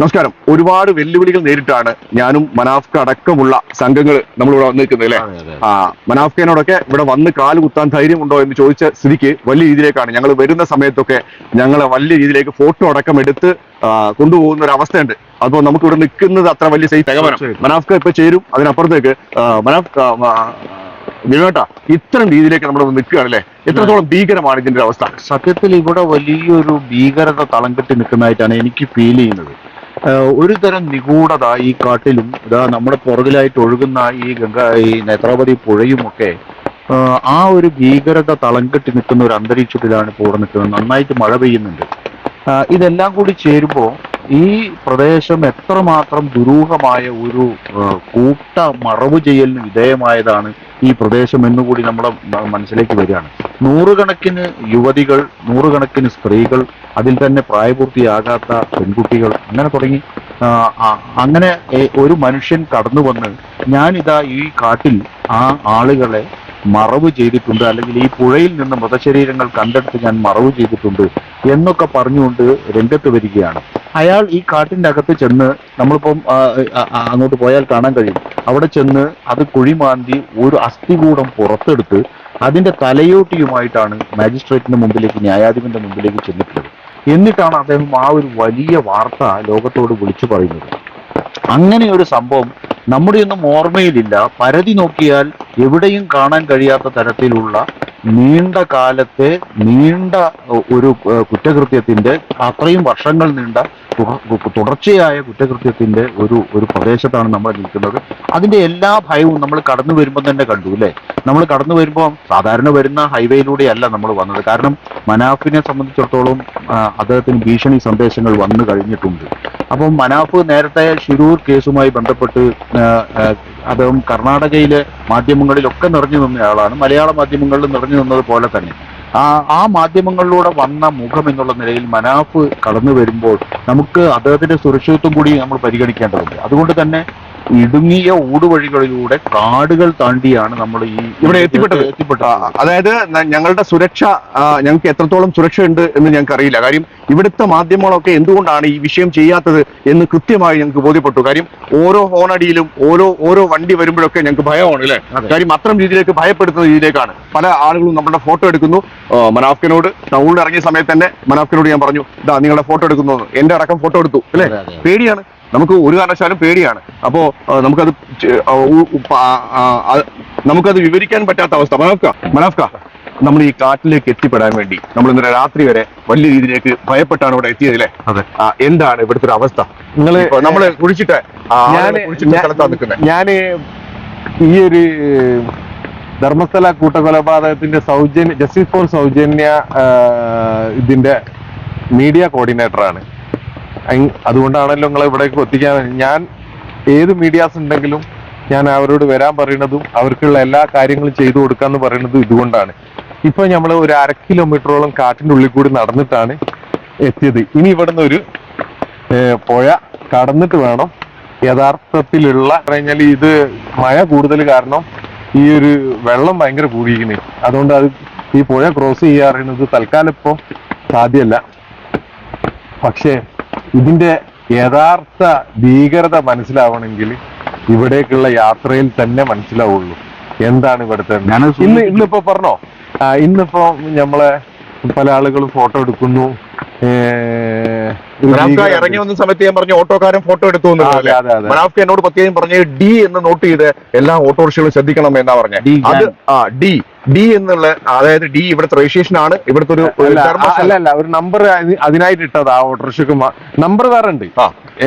നമസ്കാരം. ഒരുപാട് വെല്ലുവിളികൾ നേരിട്ടാണ് ഞാനും മനാഫ്ക അടക്കമുള്ള സംഘങ്ങൾ നമ്മളിവിടെ വന്നിരിക്കുന്നത് അല്ലേ. ആ മനാഫ്കനോടൊക്കെ ഇവിടെ വന്ന് കാൽ കുത്താൻ ധൈര്യം ഉണ്ടോ എന്ന് ചോദിച്ച സ്ഥിതിക്ക് വലിയ രീതിയിലേക്കാണ്. ഞങ്ങൾ വരുന്ന സമയത്തൊക്കെ ഞങ്ങളെ വലിയ രീതിയിലേക്ക് ഫോട്ടോ അടക്കം എടുത്ത് കൊണ്ടുപോകുന്ന ഒരു അവസ്ഥയുണ്ട്. അപ്പോൾ നമുക്ക് ഇവിടെ നിൽക്കുന്നത് അത്ര വലിയ സൈറ്റ് തകവനം. മനാഫ്ക ഇപ്പൊ ചേരും. അതിനപ്പുറത്തേക്ക് മനാഫ് ഇത്തരം രീതിയിലേക്ക് നമ്മൾ നിൽക്കുകയാണ് അല്ലേ? എത്രത്തോളം ഭീകരമാണ് ഇതിന്റെ അവസ്ഥ? സത്യത്തിൽ ഇവിടെ വലിയൊരു ഭീകരത തളം കെട്ടി നിൽക്കുന്നതായിട്ടാണ് എനിക്ക് ഫീൽ ചെയ്യുന്നത്. ഒരു തരം നിഗൂഢത ഈ കാട്ടിലും ഇതാ നമ്മുടെ പുറകിലായിട്ട് ഒഴുകുന്ന ഈ ഗംഗ ഈ നേത്രാവതി പുഴയുമൊക്കെ ആ ഒരു ഭീകരത തളം നിൽക്കുന്ന ഒരു അന്തരീക്ഷത്തിലാണ് ഇപ്പോൾ നിൽക്കുന്നത്. നന്നായിട്ട് മഴ പെയ്യുന്നുണ്ട്. ഇതെല്ലാം കൂടി ചേരുമ്പോൾ ഈ പ്രദേശം എത്രമാത്രം ദുരൂഹമായ ഒരു കൂട്ട മറവ് ചെയ്യലിന് വിധേയമായതാണ് ഈ പ്രദേശം എന്നുകൂടി നമ്മുടെ മനസ്സിലേക്ക് വരികയാണ്. നൂറുകണക്കിന് യുവതികൾ നൂറുകണക്കിന് സ്ത്രീകൾ അതിൽ തന്നെ പ്രായപൂർത്തിയാകാത്ത പെൺകുട്ടികൾ അങ്ങനെ തുടങ്ങി. അങ്ങനെ ഒരു മനുഷ്യൻ കടന്നു വന്ന് ഞാനിതാ ഈ കാട്ടിൽ ആ ആളുകളെ മറവ് ചെയ്തിട്ടുണ്ട്. അല്ലെങ്കിൽ ഈ പുഴയിൽ നിന്ന് മൃതശരീരങ്ങൾ കണ്ടെടുത്ത് ഞാൻ മറവ് ചെയ്തിട്ടുണ്ട് എന്നൊക്കെ പറഞ്ഞുകൊണ്ട് രംഗത്ത് വരികയാണ്. അയാൾ ഈ കാട്ടിന്റെ അകത്ത് ചെന്ന് നമ്മളിപ്പം അങ്ങോട്ട് പോയാൽ കാണാൻ കഴിയും. അവിടെ ചെന്ന് അത് കുഴിമാന്തി ഒരു അസ്ഥികൂടം പുറത്തെടുത്ത് അതിന്റെ തലയോട്ടിയുമായിട്ടാണ് മാജിസ്ട്രേറ്റിന്റെ മുമ്പിലേക്ക് ന്യായാധിപന്റെ മുമ്പിലേക്ക് ചെന്നിട്ടുള്ളത്. എന്നിട്ടാണ് അദ്ദേഹം ആ ഒരു വലിയ വാർത്ത ലോകത്തോട് വിളിച്ചു പറയുന്നത്. അങ്ങനെ ഒരു സംഭവം നമ്മുടെ ഒന്നും ഓർമ്മയിലില്ല. പരതി നോക്കിയാൽ എവിടെയും കാണാൻ കഴിയാത്ത തരത്തിലുള്ള നീണ്ട കാലത്തെ നീണ്ട ഒരു കുറ്റകൃത്യത്തിന്റെ അത്രയും വർഷങ്ങൾ നീണ്ട തുടർച്ചയായ കുറ്റകൃത്യത്തിന്റെ ഒരു ഒരു പ്രദേശത്താണ് നമ്മൾ നിൽക്കുന്നത്. അതിന്റെ എല്ലാ ഭയവും നമ്മൾ കടന്നു വരുമ്പോൾ തന്നെ കണ്ടു അല്ലേ? നമ്മൾ കടന്നു വരുമ്പോൾ സാധാരണ വരുന്ന ഹൈവേയിലൂടെയല്ല നമ്മൾ വന്നത്. കാരണം മനാഫിനെ സംബന്ധിച്ചിടത്തോളം അദ്ദേഹത്തിന് ഭീഷണി സന്ദേശങ്ങൾ വന്നു കഴിഞ്ഞിട്ടുണ്ട്. അപ്പം മനാഫ് നേരത്തെ ഷിരൂർ കേസുമായി ബന്ധപ്പെട്ട് അദ്ദേഹം കർണാടകയിലെ മാധ്യമങ്ങളിലൊക്കെ നിറഞ്ഞു നിന്നയാളാണ് മലയാള മാധ്യമങ്ങളിൽ നിറഞ്ഞു നിന്നത് പോലെ തന്നെ. ആ മാധ്യമങ്ങളിലൂടെ വന്ന മുഖം എന്നുള്ള നിലയിൽ മനാഫ് കടന്നു വരുമ്പോൾ നമുക്ക് അദ്ദേഹത്തിന്റെ സുരക്ഷിതത്വം കൂടി നമ്മൾ പരിഗണിക്കേണ്ടതുണ്ട്. അതുകൊണ്ട് തന്നെ ഇടുങ്ങിയ ഊടുവഴികളിലൂടെ കാടുകൾ താണ്ടിയാണ് നമ്മൾ ഈ ഇവിടെ എത്തിപ്പെട്ടത്. എത്തിപ്പെട്ടത്. അതായത് ഞങ്ങളുടെ സുരക്ഷ ഞങ്ങൾക്ക് എത്രത്തോളം സുരക്ഷ ഉണ്ട് എന്ന് ഞങ്ങൾക്ക് അറിയില്ല. കാര്യം ഇവിടുത്തെ മാധ്യമങ്ങളൊക്കെ എന്തുകൊണ്ടാണ് ഈ വിഷയം ചെയ്യാത്തത് എന്ന് കൃത്യമായി ഞങ്ങൾക്ക് ബോധ്യപ്പെട്ടു. കാര്യം ഓരോ ഹോണടിയിലും ഓരോ ഓരോ വണ്ടി വരുമ്പോഴൊക്കെ ഞങ്ങൾക്ക് ഭയമാണ് അല്ലേ? കാര്യം അത്തരം രീതിയിലേക്ക് ഭയപ്പെടുത്തുന്ന രീതിയിലേക്കാണ്. പല ആളുകളും നമ്മുടെ ഫോട്ടോ എടുക്കുന്നു. മനാഫ്കിനോട് ടൗണിൽ ഇറങ്ങിയ സമയത്ത് തന്നെ മനാഫ്കിനോട് ഞാൻ പറഞ്ഞു ഇതാ നിങ്ങളുടെ ഫോട്ടോ എടുക്കുന്നു എന്ന്." എന്റെ അടക്കം ഫോട്ടോ എടുത്തു അല്ലേ. പേടിയാണ്. നമുക്ക് ഒരു കാരണവശാലും പേടിയാണ്. അപ്പോ നമുക്കത് നമുക്കത് വിവരിക്കാൻ പറ്റാത്ത അവസ്ഥ. മനോഫ്ക മനോഫ്ക നമ്മൾ ഈ കാട്ടിലേക്ക് എത്തിപ്പെടാൻ വേണ്ടി നമ്മൾ ഇന്നലെ രാത്രി വരെ വലിയ രീതിയിലേക്ക് ഭയപ്പെട്ടാണ് ഇവിടെ എത്തിയത് അല്ലേ? എന്താണ് ഇവിടുത്തെ ഒരു അവസ്ഥ? നിങ്ങൾ നമ്മളെ കുഴിച്ചിട്ട് ഞാൻ ഈ ഒരു ധർമ്മസ്ഥല കൂട്ടക്കൊലപാതകത്തിന്റെ സൗജന്യ ജസ്റ്റിസ് ഫോർ സൗജന്യ ഇതിന്റെ മീഡിയ കോർഡിനേറ്ററാണ്. അതുകൊണ്ടാണല്ലോ നിങ്ങളെ ഇവിടേക്ക് എത്തിക്കാൻ ഞാൻ ഏത് മീഡിയാസ് ഉണ്ടെങ്കിലും ഞാൻ അവരോട് വരാൻ പറയുന്നതും അവർക്കുള്ള എല്ലാ കാര്യങ്ങളും ചെയ്തു കൊടുക്കാന്ന് പറയുന്നതും ഇതുകൊണ്ടാണ്. ഇപ്പൊ നമ്മൾ ഒരു അര കിലോമീറ്ററോളം കാട്ടിന്റെ ഉള്ളിൽ കൂടി നടന്നിട്ടാണ് എത്തിയത്. ഇനി ഇവിടുന്ന് ഒരു പുഴ കടന്നിട്ട് വേണം. യഥാർത്ഥത്തിലുള്ള കഴിഞ്ഞാൽ ഇത് മഴ കൂടുതൽ കാരണം ഈ ഒരു വെള്ളം ഭയങ്കര കൂടിയിരിക്കുന്നു അതുകൊണ്ട് അത് ഈ പുഴ ക്രോസ് ചെയ്യാറുന്നത് തൽക്കാലം ഇപ്പോ സാധ്യമല്ല പക്ഷേ ഇതിന്റെ യഥാർത്ഥ ഭീകരത മനസ്സിലാവണമെങ്കിൽ ഇവിടേക്കുള്ള യാത്രയിൽ തന്നെ മനസ്സിലാവുള്ളൂ. എന്താണ് ഇവിടുത്തെ ഇന്ന് ഇന്നിപ്പോ പറഞ്ഞോ? ഇന്നിപ്പോ നമ്മളെ പല ആളുകളും ഫോട്ടോ എടുക്കുന്നു. മനാഫ്ക ഇറങ്ങി വന്ന സമയത്ത് ഞാൻ പറഞ്ഞു ഓട്ടോക്കാരൻ ഫോട്ടോ എടുത്തു മനാഫ്ക എന്നോട് പ്രത്യേകം പറഞ്ഞു ഡി എന്ന് നോട്ട് ചെയ്ത് എല്ലാ ഓട്ടോറിക്ഷകളും ശ്രദ്ധിക്കണം എന്നാ പറഞ്ഞത് ഡി അത് ആ ഡി. ഡി എന്നുള്ള അതായത് ഡി ഇവിടുത്തെ രജിസ്ട്രേഷൻ ആണ് ഇവിടുത്തെ ഒരു അല്ല അല്ല ഒരു നമ്പർ അതിനായിട്ട് ഇട്ടത് ആ ഓട്ടോറിക്ഷക്ക് നമ്പർ വേറെ ഉണ്ട്.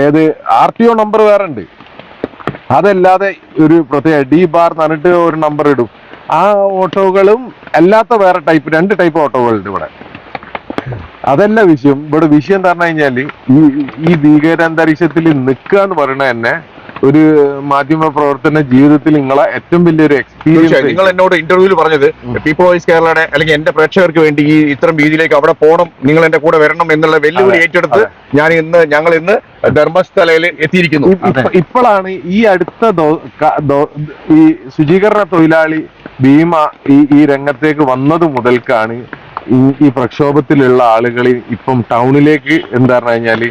ഏത് ആർ ടി ഒ നമ്പർ വേറെ ഉണ്ട് അതല്ലാതെ ഒരു പ്രത്യേക ഡി ബാർ എന്ന് പറഞ്ഞിട്ട് ഒരു നമ്പർ ഇടും. ആ ഓട്ടോകളും അല്ലാത്ത വേറെ ടൈപ്പ് രണ്ട് ടൈപ്പ് ഓട്ടോകളുണ്ട് ഇവിടെ. അതല്ല വിഷയം. ഇവിടെ വിഷയം എന്താ പറഞ്ഞു കഴിഞ്ഞാൽ ഈ ഈ ഭീകരാന്തരീക്ഷത്തിൽ നിൽക്കുക എന്ന് പറയുന്നത് തന്നെ ഒരു മാധ്യമ പ്രവർത്തന ജീവിതത്തിൽ നിങ്ങളെ ഏറ്റവും വലിയൊരു എക്സ്പീരിയൻസ് നിങ്ങൾ എന്നോട് ഇന്റർവ്യൂവിൽ പറഞ്ഞത് പീപ്പിൾ വോയിസ് കേരളയുടെ അല്ലെങ്കിൽ എന്റെ പ്രേക്ഷകർക്ക് വേണ്ടി ഈ ഇത്തരം രീതിയിലേക്ക് അവിടെ പോകണം നിങ്ങൾ എന്റെ കൂടെ വരണം എന്നുള്ള വെല്ലുവിളി ഏറ്റെടുത്ത് ഞാൻ ഇന്ന് ഞങ്ങൾ ഇന്ന് ധർമ്മസ്ഥലയിൽ എത്തിയിരിക്കുന്നു. ഇപ്പോഴാണ് ഈ അടുത്ത ഈ ശുചീകരണ തൊഴിലാളി ഭീമ ഈ ഈ രംഗത്തേക്ക് വന്നത് മുതൽക്കാണ് ഈ- ഈ പ്രക്ഷോഭത്തിലുള്ള ആളുകൾ ഇപ്പം ടൗണിലേക്ക് എന്താ പറഞ്ഞു കഴിഞ്ഞാൽ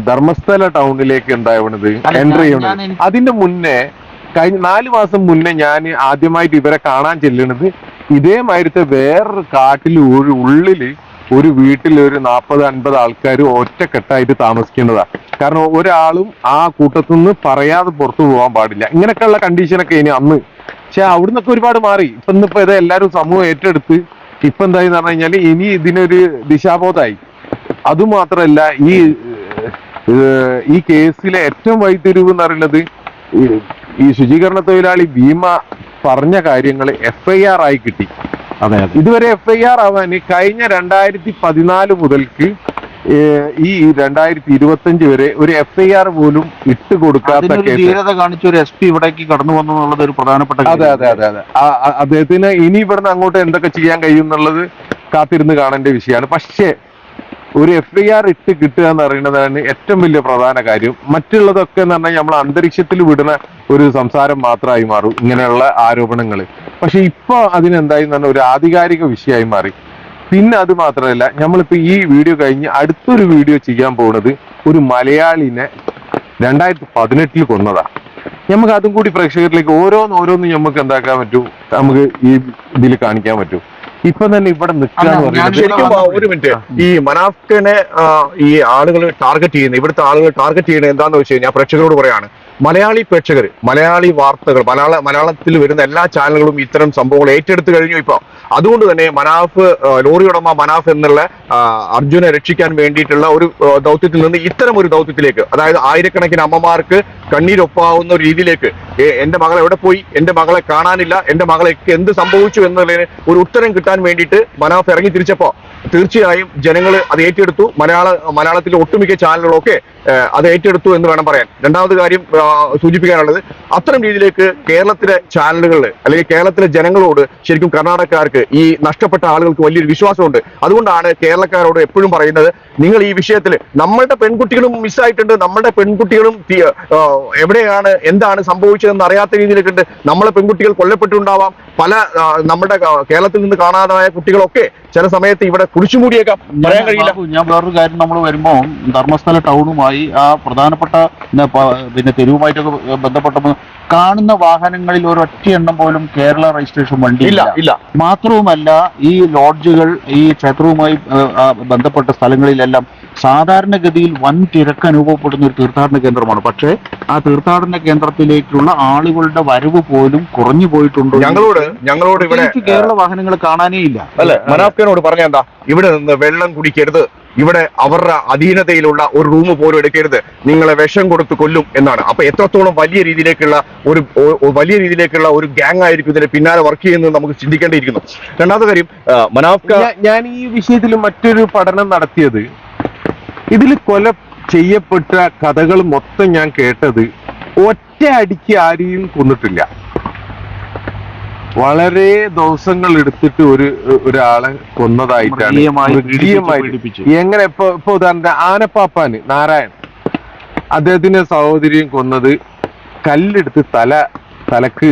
ധർമ്മസ്ഥല ടൗണിലേക്ക് എന്താ ആവണത് എൻട്രി ചെയ്യണത്? അതിന്റെ മുന്നേ കഴിഞ്ഞ നാല് മാസം മുന്നേ ഞാൻ ആദ്യമായിട്ട് ഇവരെ കാണാൻ ചെല്ലണത് ഇതേമാതിരത്തെ വേറൊരു കാട്ടിൽ ഒരു ഉള്ളിൽ ഒരു വീട്ടിൽ ഒരു നാൽപ്പത് അൻപത് ആൾക്കാർ ഒറ്റക്കെട്ടായിട്ട് താമസിക്കുന്നതാ. കാരണം ഒരാളും ആ കൂട്ടത്തു നിന്ന് പറയാതെ പുറത്തു പോകാൻ പാടില്ല. ഇങ്ങനെയൊക്കെയുള്ള കണ്ടീഷനൊക്കെ ഇനി അന്ന്. പക്ഷെ അവിടുന്നൊക്കെ ഒരുപാട് മാറി. ഇപ്പൊ ഇന്നിപ്പോ ഇതെല്ലാരും എല്ലാവരും സമൂഹം ഏറ്റെടുത്ത് ഇപ്പൊ എന്തായി പറഞ്ഞു കഴിഞ്ഞാൽ ഇനി ഇതിനൊരു ദിശാബോധമായി അതുമാത്രമല്ല ഈ ഈ കേസിലെ ഏറ്റവും വൈത്തിരിവ് എന്ന് പറയുന്നത് ഈ- ശുചീകരണ തൊഴിലാളി ഭീമ പറഞ്ഞ കാര്യങ്ങൾ എഫ് ഐ ആർ ആയി കിട്ടി. അതെ ഇതുവരെ എഫ് ഐ ആർ ആവാൻ കഴിഞ്ഞ രണ്ടായിരത്തി പതിനാല് മുതൽക്ക് ഈ രണ്ടായിരത്തി ഇരുപത്തി അഞ്ച് വരെ ഒരു എഫ് ഐ ആർ പോലും ഇട്ട് കൊടുക്കാത്ത ധീരത കാണിച്ച ഒരു എസ് പി ഇവിടേക്ക് കടന്നു വന്നു എന്നുള്ളത് ഒരു പ്രധാനപ്പെട്ട അതെ അതെ അതെ അതെ. അദ്ദേഹത്തിന് ഇനി ഇവിടുന്ന് അങ്ങോട്ട് എന്തൊക്കെ ചെയ്യാൻ കഴിയും എന്നുള്ളത് കാത്തിരുന്ന് കാണേണ്ട വിഷയമാണ്. പക്ഷേ ഒരു എഫ് ഐ ആർ ഇട്ട് കിട്ടുക എന്ന് പറയുന്നതാണ് ഏറ്റവും വലിയ പ്രധാന കാര്യം. മറ്റുള്ളതൊക്കെ എന്ന് പറഞ്ഞാൽ നമ്മൾ അന്തരീക്ഷത്തിൽ വിടുന്ന ഒരു സംസാരം മാത്രമായി മാറും. ഇങ്ങനെയുള്ള ആരോപണങ്ങൾ പക്ഷെ ഇപ്പൊ അതിനെന്തായി എന്ന് പറഞ്ഞാൽ ഒരു ആധികാരിക വിഷയമായി മാറി. പിന്നെ അത് മാത്രമല്ല നമ്മളിപ്പോ ഈ വീഡിയോ കഴിഞ്ഞ് അടുത്തൊരു വീഡിയോ ചെയ്യാൻ പോകുന്നത് ഒരു മലയാളിനെ രണ്ടായിരത്തി പതിനെട്ടിൽ കൊന്നതാ. നമുക്ക് അതും കൂടി പ്രേക്ഷകരിലേക്ക് ഓരോന്ന് ഓരോന്ന് നമുക്ക് എന്താക്കാൻ പറ്റൂ? നമുക്ക് ഈ ഇതിൽ കാണിക്കാൻ പറ്റൂ. ഇപ്പൊ തന്നെ ഇവിടെ നിൽക്കുക ഒരു മിനിറ്റ്. ഈ മനാഫ്കനെ ഈ ആളുകൾ ടാർഗറ്റ് ചെയ്യുന്ന ഇവിടുത്തെ ആളുകൾ ടാർഗറ്റ് ചെയ്യുന്നത് എന്താന്ന് വെച്ച് കഴിഞ്ഞാൽ പ്രേക്ഷകരോട് പറയാണ്. മലയാളി പ്രേക്ഷകർ മലയാളി വാർത്തകൾ മലയാള മലയാളത്തിൽ വരുന്ന എല്ലാ ചാനലുകളും ഇത്തരം സംഭവങ്ങൾ ഏറ്റെടുത്ത് കഴിഞ്ഞു ഇപ്പൊ. അതുകൊണ്ട് തന്നെ മനാഫ് ലോറി ഉടമ മനാഫ് എന്നുള്ള അർജുനെ രക്ഷിക്കാൻ വേണ്ടിയിട്ടുള്ള ഒരു ദൗത്യത്തിൽ നിന്ന് ഇത്തരം ഒരു ദൗത്യത്തിലേക്ക് അതായത് ആയിരക്കണക്കിന് അമ്മമാർക്ക് കണ്ണീരൊപ്പാവുന്ന ഒരു രീതിയിലേക്ക് എന്റെ മകൾ എവിടെ പോയി? എന്റെ മകളെ കാണാനില്ല. എന്റെ മകളെ എന്ത് സംഭവിച്ചു എന്നുള്ളതിന് ഒരു ഉത്തരം കിട്ടാൻ വേണ്ടിയിട്ട് മനാഫ് ഇറങ്ങി തിരിച്ചപ്പോ തീർച്ചയായും ജനങ്ങൾ അത് ഏറ്റെടുത്തു. മലയാള മലയാളത്തിലെ ഒട്ടുമിക്ക ചാനലുകളൊക്കെ അത് ഏറ്റെടുത്തു എന്ന് വേണം പറയാൻ. രണ്ടാമത് കാര്യം സൂചിപ്പിക്കാനുള്ളത് അത്തരം രീതിയിലേക്ക് കേരളത്തിലെ ചാനലുകളിൽ അല്ലെങ്കിൽ കേരളത്തിലെ ജനങ്ങളോട് ശരിക്കും കർണാടകക്കാർക്ക് ഈ നഷ്ടപ്പെട്ട ആളുകൾക്ക് വലിയൊരു വിശ്വാസമുണ്ട്. അതുകൊണ്ടാണ് കേരളക്കാരോട് എപ്പോഴും പറയുന്നത് നിങ്ങൾ ഈ വിഷയത്തിൽ നമ്മളുടെ പെൺകുട്ടികളും മിസ്സായിട്ടുണ്ട് നമ്മളുടെ പെൺകുട്ടികളും എവിടെയാണ് എന്താണ് സംഭവിച്ചതെന്ന് അറിയാത്ത രീതിയിലേക്കുണ്ട് നമ്മളെ പെൺകുട്ടികൾ കൊല്ലപ്പെട്ടുണ്ടാവാം പല നമ്മുടെ കേരളത്തിൽ നിന്ന് കാണാതായ കുട്ടികളൊക്കെ ചില സമയത്ത് ഇവിടെ കുടിച്ചുമൂടിയേക്കാം. പറയാൻ കഴിയില്ല. ഞാൻ വേറൊരു കാര്യം നമ്മൾ വരുമ്പോൾ ധർമ്മസ്ഥല ടൗണുമായി ആ പ്രധാനപ്പെട്ട പിന്നെ തെരുവുമായിട്ടൊക്കെ ബന്ധപ്പെട്ടപ്പോൾ കാണുന്ന വാഹനങ്ങളിൽ ഒരൊറ്റ എണ്ണം പോലും കേരള രജിസ്ട്രേഷൻ വണ്ടി ഇല്ല ഇല്ല. മാത്രവുമല്ല ഈ ലോഡ്ജുകൾ ഈ ക്ഷേത്രവുമായി ബന്ധപ്പെട്ട സ്ഥലങ്ങളിലെല്ലാം സാധാരണഗതിയിൽ വൻ തിരക്ക് അനുഭവപ്പെടുന്ന ഒരു തീർത്ഥാടന കേന്ദ്രമാണ്. പക്ഷേ ആ തീർത്ഥാടന കേന്ദ്രത്തിലേക്കുള്ള ആളുകളുടെ വരവ് പോലും കുറഞ്ഞു പോയിട്ടുണ്ട് ഞങ്ങളോട് ഞങ്ങളോട് ഇവിടെ കേരള വാഹനങ്ങൾ കാണാനേ ഇല്ല. അല്ലെ മനാഫ്കനോട് പറഞ്ഞ എന്താ? ഇവിടെ നിന്ന് വെള്ളം കുടിക്കരുത്. ഇവിടെ അവരുടെ അധീനതയിലുള്ള ഒരു റൂം പോലും എടുക്കരുത്. നിങ്ങളെ വിഷം കൊടുത്ത് കൊല്ലും എന്നാണ്. അപ്പൊ എത്രത്തോളം വലിയ രീതിയിലേക്കുള്ള ഒരു വലിയ രീതിയിലേക്കുള്ള ഒരു ഗ്യാങ് ആയിരിക്കും ഇതിന്റെ പിന്നാലെ വർക്ക് ചെയ്യുന്നത് നമുക്ക് ചിന്തിക്കേണ്ടിയിരിക്കുന്നു. രണ്ടാമത്തെ കാര്യം മനാഫ്ക ഞാൻ ഈ വിഷയത്തിൽ മറ്റൊരു പഠനം നടത്തിയത് ഇതിൽ കൊല ചെയ്യപ്പെട്ട കഥകൾ മൊത്തം ഞാൻ കേട്ടത് ഒറ്റ അടിക്ക് ആരെയും കൊന്നിട്ടില്ല. വളരെ ദിവസങ്ങൾ എടുത്തിട്ട് ഒരു ഒരാളെ കൊന്നതായിട്ടാണ്. എങ്ങനെ ഇപ്പൊ ഇപ്പൊ ഉദാഹരണത്തിന് ആനപ്പാപ്പാന് നാരായൺ അദ്ദേഹത്തിന്റെ സഹോദരിയും കൊന്നത് കല്ലെടുത്ത് തല തലക്ക്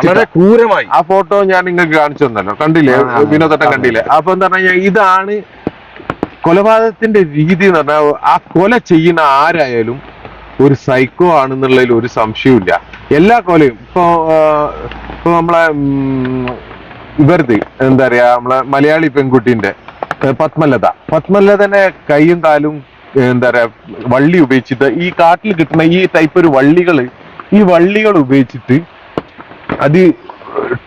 വളരെ ക്രൂരമായി. ആ ഫോട്ടോ ഞാൻ നിങ്ങൾക്ക് കാണിച്ചു തന്നല്ലോ. കണ്ടില്ലേ? വിനോദട്ടം കണ്ടില്ലേ? അപ്പൊ എന്താ പറഞ്ഞാൽ ഇതാണ് കൊലപാതകത്തിന്റെ രീതി എന്ന് പറഞ്ഞാൽ ആ കൊല ചെയ്യുന്ന ആരായാലും ഒരു സൈക്കോ ആണെന്നുള്ളതിൽ ഒരു സംശയമില്ല എല്ലാ കൊലയും. ഇപ്പൊ ഇപ്പൊ നമ്മളെ ഇവരത്. എന്താ പറയാ നമ്മളെ മലയാളി പെൺകുട്ടിന്റെ പത്മലത. പത്മലതനെ കൈയും കാലും എന്താ പറയാ വള്ളി ഉപയോഗിച്ചിട്ട് ഈ കാട്ടിൽ കിട്ടുന്ന ഈ ടൈപ്പ് ഒരു വള്ളികൾ ഈ വള്ളികൾ ഉപയോഗിച്ചിട്ട് അത്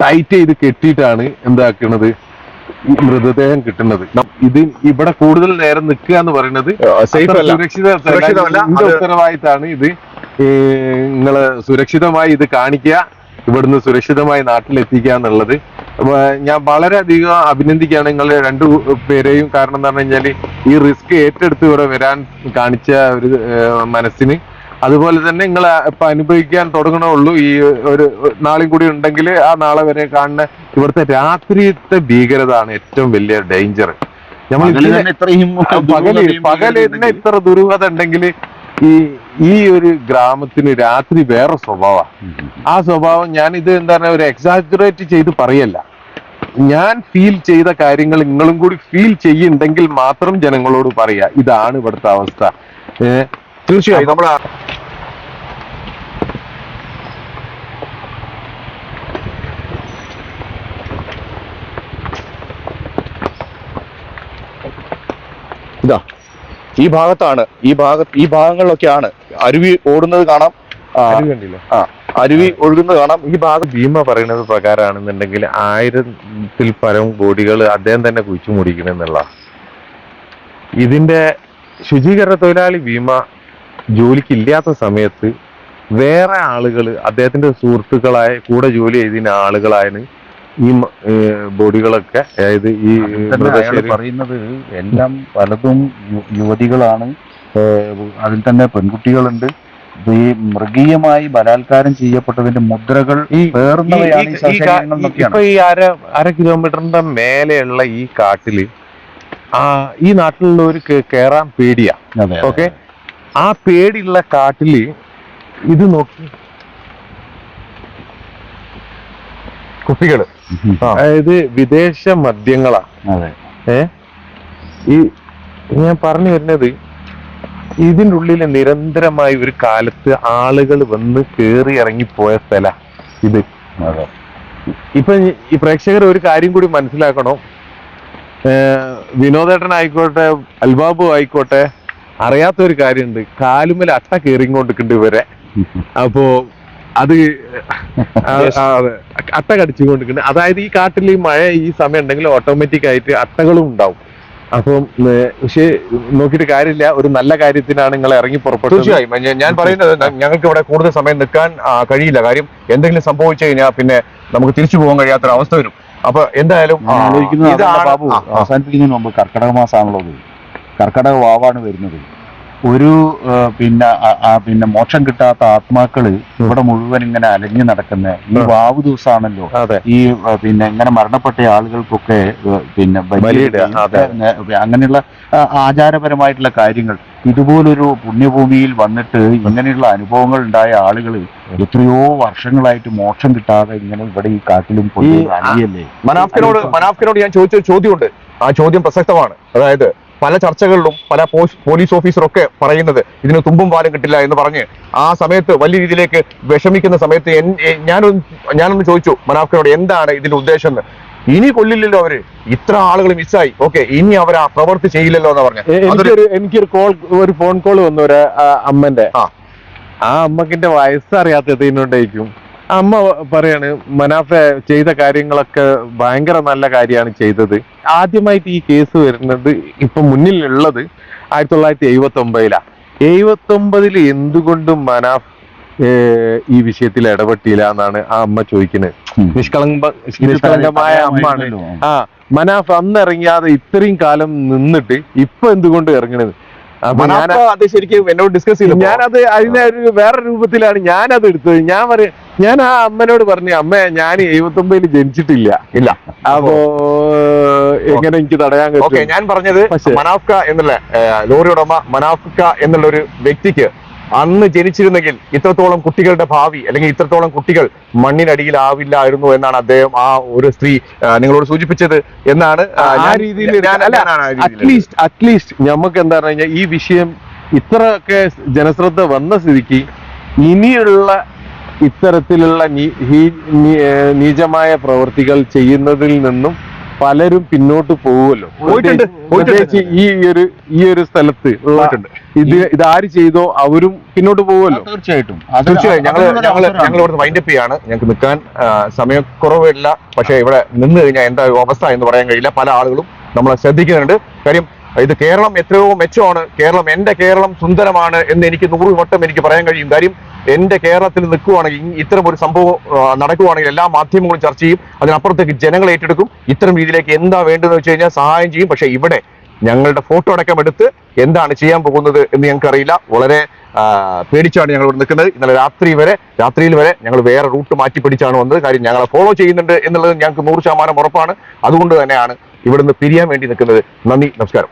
ടൈറ്റ് ചെയ്ത് കെട്ടിയിട്ടാണ് എന്താക്കണത്? മൃതദേഹം കിട്ടുന്നത്. ഇത് ഇവിടെ കൂടുതൽ നേരം നിൽക്കുക എന്ന് പറയുന്നത് സുരക്ഷിത ഉത്തരവാദിത്താണ് ഇത്. നിങ്ങൾ സുരക്ഷിതമായി ഇത് കാണിക്കുക. ഇവിടുന്ന് സുരക്ഷിതമായി നാട്ടിലെത്തിക്കുക എന്നുള്ളത്. ഞാൻ വളരെയധികം അഭിനന്ദിക്കുകയാണ് നിങ്ങൾ രണ്ടു പേരെയും. കാരണം എന്താണെന്ന് പറഞ്ഞാൽ ഈ റിസ്ക് ഏറ്റെടുത്ത് ഇവിടെ വരാൻ കാണിച്ച ഒരു മനസ്സിന്. അതുപോലെ തന്നെ നിങ്ങൾ ഇപ്പൊ അനുഭവിക്കാൻ തുടങ്ങണുള്ളൂ. ഈ ഒരു നാളും കൂടി ഉണ്ടെങ്കിൽ ആ നാളെ വരെ കാണുന്ന ഇവിടുത്തെ രാത്രിയത്തെ ഭീകരത ആണ് ഏറ്റവും വലിയ ഡേഞ്ചർ നമ്മൾ പകൽ പകൽ തന്നെ ഇത്ര ദുരൂഹത ഉണ്ടെങ്കിൽ ഈ ഈ ഒരു ഗ്രാമത്തിന് രാത്രി വേറെ സ്വഭാവമാണ് ആ സ്വഭാവം ഞാൻ ഇത് എന്താ പറയുക ഒരു എക്സാജുറേറ്റ് ചെയ്ത് പറയല്ല. ഞാൻ ഫീൽ ചെയ്ത കാര്യങ്ങൾ നിങ്ങളും കൂടി ഫീൽ ചെയ്യുന്നുണ്ടെങ്കിൽ മാത്രം ജനങ്ങളോട് പറയാ ഇതാണ് ഇവിടുത്തെ അവസ്ഥ. തീർച്ചയായും. നമ്മൾ ഇതാ ഈ ഭാഗത്താണ് ഈ ഭാഗ ഈ ഭാഗങ്ങളിലൊക്കെയാണ് അരുവി ഓടുന്നത് കാണാം. ആ, അരുവി ഒഴുകുന്നത് കാണാം. ഈ ഭാഗം ഭീമ പറയുന്നത് പ്രകാരമാണെന്നുണ്ടെങ്കിൽ ആയിരത്തിൽ പരം കോടികൾ അദ്ദേഹം തന്നെ കുഴിച്ചു മുടിക്കണമെന്നുള്ള ഇതിന്റെ ശുചീകരണ തൊഴിലാളി ഭീമ ജോലിക്ക് ഇല്ലാത്ത സമയത്ത് വേറെ ആളുകൾ അദ്ദേഹത്തിന്റെ സുഹൃത്തുക്കളായ കൂടെ ജോലി ചെയ്തിരുന്ന ആളുകളായാണ് ഈ ബോഡികളൊക്കെ അതായത് ഈ പറയുന്നത് എല്ലാം പലതും യുവതികളാണ്. അതിൽ തന്നെ പെൺകുട്ടികളുണ്ട്. ഈ മൃഗീയമായി ബലാത്കാരം ചെയ്യപ്പെട്ടതിന്റെ മുദ്രകൾ ഇപ്പൊ ഈ അര അര കിലോമീറ്ററിന്റെ മേലെയുള്ള ഈ കാട്ടിൽ ആ ഈ നാട്ടിലുള്ളവർക്ക് കേറാൻ പേടിയാ. ഓക്കെ? ആ പേടിയുള്ള കാട്ടിൽ ഇത് നോക്കി. കുട്ടികൾ അതായത് വിദേശ മദ്യങ്ങളാ. ഏ? ഈ ഞാൻ പറഞ്ഞു വരുന്നത് ഇതിന്റെ ഉള്ളിൽ നിരന്തരമായി ഒരു കാലത്ത് ആളുകൾ വന്ന് കേറി ഇറങ്ങി പോയ സ്ഥല ഇത്. ഇപ്പൊ ഈ- ഈ പ്രേക്ഷകർ ഒരു കാര്യം കൂടി മനസ്സിലാക്കണം. വിനോദേട്ടൻ ആയിക്കോട്ടെ അൽബാബു ആയിക്കോട്ടെ അറിയാത്ത ഒരു കാര്യമുണ്ട്. കാലുമേൽ അട്ട കയറിക്കൊണ്ടിരിക്കുന്നുണ്ട് ഇവരെ. അപ്പോ അത് അതെ. അട്ട കടിച്ചുകൊണ്ടിരിക്കുന്നുണ്ട് അതായത് ഈ കാട്ടിൽ ഈ മഴ ഈ സമയം ഉണ്ടെങ്കിൽ ഓട്ടോമാറ്റിക് ആയിട്ട് അട്ടകളും ഉണ്ടാവും. അപ്പം പക്ഷേ നോക്കിയിട്ട് കാര്യമില്ല. ഒരു നല്ല കാര്യത്തിനാണ് നിങ്ങൾ ഇറങ്ങി പുറപ്പെട്ടത്. തീർച്ചയായും. ഞാൻ- പറയുന്നത് ഞങ്ങൾക്ക് ഇവിടെ കൂടുതൽ സമയം നിൽക്കാൻ കഴിയില്ല. കാര്യം എന്തെങ്കിലും സംഭവിച്ചു കഴിഞ്ഞാൽ പിന്നെ നമുക്ക് തിരിച്ചു പോകാൻ കഴിയാത്തൊരവസ്ഥ വരും. അപ്പൊ എന്തായാലും. അവസാനിപ്പിക്കുന്നതിന് മുമ്പ് കർക്കടക മാസമാണല്ലോ കർക്കടക വാവാണ് വരുന്നത്. ഒരു പിന്നെ പിന്നെ മോക്ഷം കിട്ടാത്ത ആത്മാക്കൾ ഇവിടെ മുഴുവൻ ഇങ്ങനെ അലഞ്ഞു നടക്കുന്ന. ഈ. വാവ് ദിവസമാണല്ലോ ഈ പിന്നെ ഇങ്ങനെ മരണപ്പെട്ട ആളുകൾക്കൊക്കെ പിന്നെ. അങ്ങനെയുള്ള ആചാരപരമായിട്ടുള്ള കാര്യങ്ങൾ. ഇതുപോലൊരു പുണ്യഭൂമിയിൽ വന്നിട്ട് ഇങ്ങനെയുള്ള അനുഭവങ്ങൾ ഉണ്ടായ ആളുകൾ എത്രയോ വർഷങ്ങളായിട്ട് മോക്ഷം കിട്ടാതെ ഇങ്ങനെ ഇവിടെ ഈ കാട്ടിലും പോയി അറിയല്ലേ അലിയല്ലേ? മനാഫിനോട് മനാഫിനോട് ഞാൻ ചോദിച്ച ചോദ്യമുണ്ട്. ആ ചോദ്യം പ്രസക്തമാണ്. അതായത് പല ചർച്ചകളിലും പല പോലീസ് ഓഫീസറൊക്കെ പറയുന്നത് ഇതിന് തുമ്പും പാലും കിട്ടില്ല എന്ന് പറഞ്ഞ് ആ സമയത്ത് വലിയ രീതിയിലേക്ക് വിഷമിക്കുന്ന സമയത്ത് ഞാനൊന്ന് ഞാനൊന്ന് ചോദിച്ചു മനാഫിനോട് എന്താണ് ഇതിന്റെ ഉദ്ദേശം എന്ന്. ഇനി കൊല്ലില്ലല്ലോ അവർ. ഇത്ര ആളുകൾ മിസ്സായി. ഓക്കെ ഇനി അവർ ആ പ്രവൃത്തി ചെയ്യില്ലല്ലോ എന്ന് പറഞ്ഞു. എനിക്കൊരു എനിക്കൊരു കോൾ ഒരു ഫോൺ കോൾ വന്നു ഒരു ആ, അമ്മന്റെ. ആ. അമ്മക്കിന്റെ വയസ്സറിയാത്തതിനോണ്ടായിരിക്കും അമ്മ പറയാണ് മനാഫെ ചെയ്ത കാര്യങ്ങളൊക്കെ ഭയങ്കര നല്ല കാര്യമാണ് ചെയ്തത്. ആദ്യമായിട്ട് ഈ കേസ് വരുന്നത് ഇപ്പൊ മുന്നിലുള്ളത് ആയിരത്തി തൊള്ളായിരത്തി എഴുപത്തി ഒമ്പതിലാ എഴുപത്തി ഒമ്പതിൽ എന്തുകൊണ്ടും മനാഫ് ഈ വിഷയത്തിൽ ഇടപെട്ടില്ല എന്നാണ് ആ അമ്മ ചോദിക്കുന്നത്. നിഷ്കളങ്ക നിഷ്കളങ്കമായ അമ്മാണ് ആ മനാഫ് അന്ന് ഇറങ്ങിയാതെ ഇത്രയും കാലം നിന്നിട്ട് ഇപ്പൊ എന്തുകൊണ്ട് ഇറങ്ങണത്? അത് ശരിക്കും എന്നോട് ഡിസ്കസ് ചെയ്തു ഞാനത് അതിനെ ഒരു വേറെ രൂപത്തിലാണ് ഞാനത് എടുത്തത്. ഞാൻ പറയും ഞാൻ ആ അമ്മനോട് പറഞ്ഞു അമ്മ ഞാൻ എഴുപത്തി ഒമ്പതിൽ ജനിച്ചിട്ടില്ല. ഇല്ല. അപ്പോ എങ്ങനെ എനിക്ക് തടയാൻ കഴിയും ഞാൻ പറഞ്ഞത് മനാഫ്ക എന്നുള്ള ലോറി ഉടമ മനാഫ്ക എന്നുള്ള ഒരു വ്യക്തിക്ക് അന്ന് ജനിച്ചിരുന്നെങ്കിൽ ഇത്രത്തോളം കുട്ടികളുടെ ഭാവി അല്ലെങ്കിൽ ഇത്രത്തോളം കുട്ടികൾ മണ്ണിനടിയിലാവില്ലായിരുന്നു എന്നാണ് അദ്ദേഹം ആ ഒരു സ്ത്രീ നിങ്ങളോട് സൂചിപ്പിച്ചത് എന്നാണ് അറ്റ്ലീസ്റ്റ് അറ്റ്ലീസ്റ്റ് നമുക്ക് എന്താ പറഞ്ഞു കഴിഞ്ഞാൽ ഈ വിഷയം ഇത്രയൊക്കെ ജനശ്രദ്ധ വന്ന സ്ഥിതിക്ക് ഇനിയുള്ള ഇത്തരത്തിലുള്ള നീചമായ പ്രവൃത്തികൾ ചെയ്യുന്നതിൽ നിന്നും പലരും പിന്നോട്ട് പോകുമല്ലോ. പ്രത്യേകിച്ച് ഈ ഒരു ഈ ഒരു സ്ഥലത്ത് പോയിട്ടുണ്ട്. ഇത് ഇതാര് ചെയ്തോ അവരും പിന്നോട്ട് പോകുമല്ലോ തീർച്ചയായിട്ടും. തീർച്ചയായും. ഞങ്ങൾ അതിനൊരു ഞങ്ങൾ ഇവിടെ വൈൻഡ് അപ്പ് ചെയ്യാണ്. ഞങ്ങൾക്ക് നിൽക്കാൻ സമയക്കുറവില്ല. പക്ഷേ ഇവിടെ നിന്ന് കഴിഞ്ഞാൽ എന്താ അവസ്ഥ എന്ന് പറയാൻ കഴിയില്ല. പല ആളുകളും നമ്മളെ ശ്രദ്ധിക്കുന്നുണ്ട്. കാര്യം ഇത് കേരളം എത്രയോ മെച്ചമാണ്. കേരളം എന്റെ കേരളം സുന്ദരമാണ് എന്ന് എനിക്ക് നൂറ് വട്ടം എനിക്ക് പറയാൻ കഴിയും. കാര്യം എന്റെ കേരളത്തിൽ നിൽക്കുവാണെങ്കിൽ ഇത്തരം ഒരു സംഭവം നടക്കുവാണെങ്കിൽ എല്ലാ മാധ്യമങ്ങളും ചർച്ച ചെയ്യും. അതിനപ്പുറത്തേക്ക് ജനങ്ങൾ ഏറ്റെടുക്കും. ഇത്തരം രീതിയിലേക്ക് എന്താ വേണ്ടതെന്ന് വെച്ച് കഴിഞ്ഞാൽ സഹായം ചെയ്യും. പക്ഷേ ഇവിടെ ഞങ്ങളുടെ ഫോട്ടോ അടക്കം എടുത്ത് എന്താണ് ചെയ്യാൻ പോകുന്നത് എന്ന് ഞങ്ങൾക്ക് അറിയില്ല വളരെ പേടിച്ചാണ് ഞങ്ങൾ ഇവിടെ നിൽക്കുന്നത്. ഇന്നലെ രാത്രി വരെ രാത്രിയിൽ വരെ ഞങ്ങൾ വേറെ റൂട്ട് മാറ്റി പിടിച്ചാണ് വന്നത്. കാര്യം ഞങ്ങളെ ഫോളോ ചെയ്യുന്നുണ്ട് എന്നുള്ളത് ഞങ്ങൾക്ക് നൂറ് ശതമാനം ഉറപ്പാണ്. അതുകൊണ്ട് തന്നെയാണ് ഇവിടുന്ന് പിരിയാൻ വേണ്ടി നിൽക്കുന്നത്. നന്ദി നമസ്കാരം.